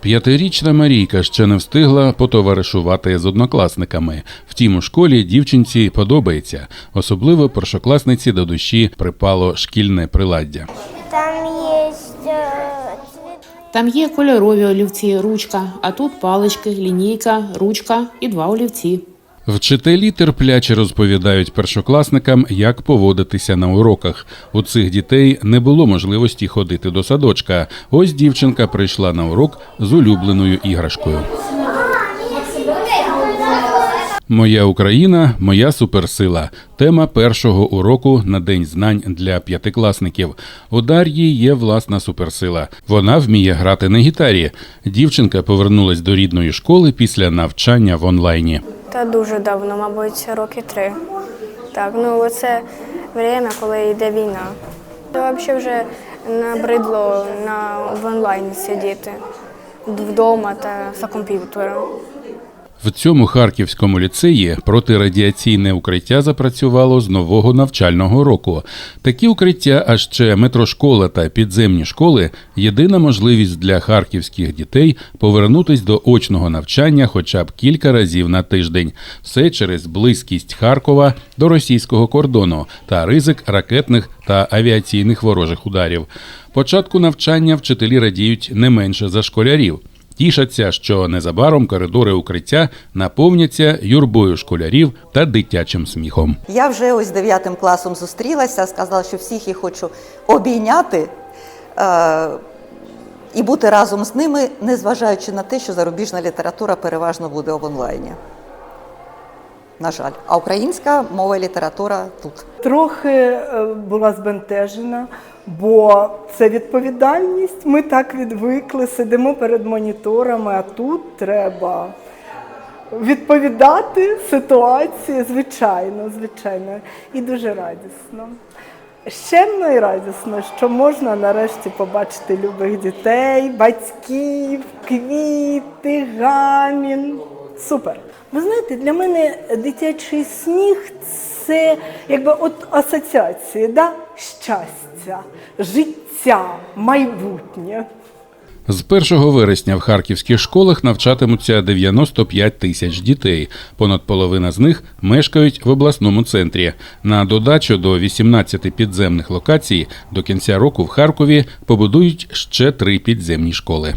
П'ятирічна Марійка ще не встигла потоваришувати з однокласниками. Втім, у школі дівчинці подобається. Особливо першокласниці до душі припало шкільне приладдя. Там есть э, Там є кольорові олівці, ручка, а тут палички, лінійка, ручка і два олівці. Вчителі терпляче розповідають першокласникам, як поводитися на уроках. У цих дітей не було можливості ходити до садочка. Ось дівчинка прийшла на урок з улюбленою іграшкою. Моя Україна, моя суперсила. Тема першого уроку на день знань для п'ятикласників. У Дар'ї є власна суперсила. Вона вміє грати на гітарі. Дівчинка повернулась до рідної школи після навчання в онлайні. Та дуже давно, мабуть, роки три. Так, ну це время, коли йде війна. Та взагалі вже набридло на в онлайні сидіти вдома та за комп'ютером. В цьому харківському ліцеї протирадіаційне укриття запрацювало з нового навчального року. Такі укриття, а ще метрошкола та підземні школи єдина можливість для харківських дітей повернутись до очного навчання хоча б кілька разів на тиждень. Все через близькість Харкова до російського кордону та ризик ракетних та авіаційних ворожих ударів. Початку навчання вчителі радіють не менше за школярів. Тішаться, що незабаром коридори укриття наповняться юрбою школярів та дитячим сміхом. Я вже ось дев'ятим класом зустрілася, сказала, що всіх їх хочу обійняти е, і бути разом з ними, незважаючи на те, що зарубіжна література переважно буде в онлайні. На жаль, а українська мова і література тут. Трохи е, була збентежена, бо це відповідальність. Ми так відвикли, сидимо перед моніторами, а тут треба відповідати ситуації, звичайно, звичайно, і дуже радісно. Щемно і радісно, що можна нарешті побачити любих дітей, батьків, квіти, гамін. Супер. Ви знаєте, для мене дитячий сміх це якби от асоціації, да? щастя, життя, майбутнє. З 1 вересня в харківських школах навчатимуться 95 тисяч дітей. Понад половина з них мешкають в обласному центрі. На додачу до 18 підземних локацій до кінця року в Харкові побудують ще три підземні школи.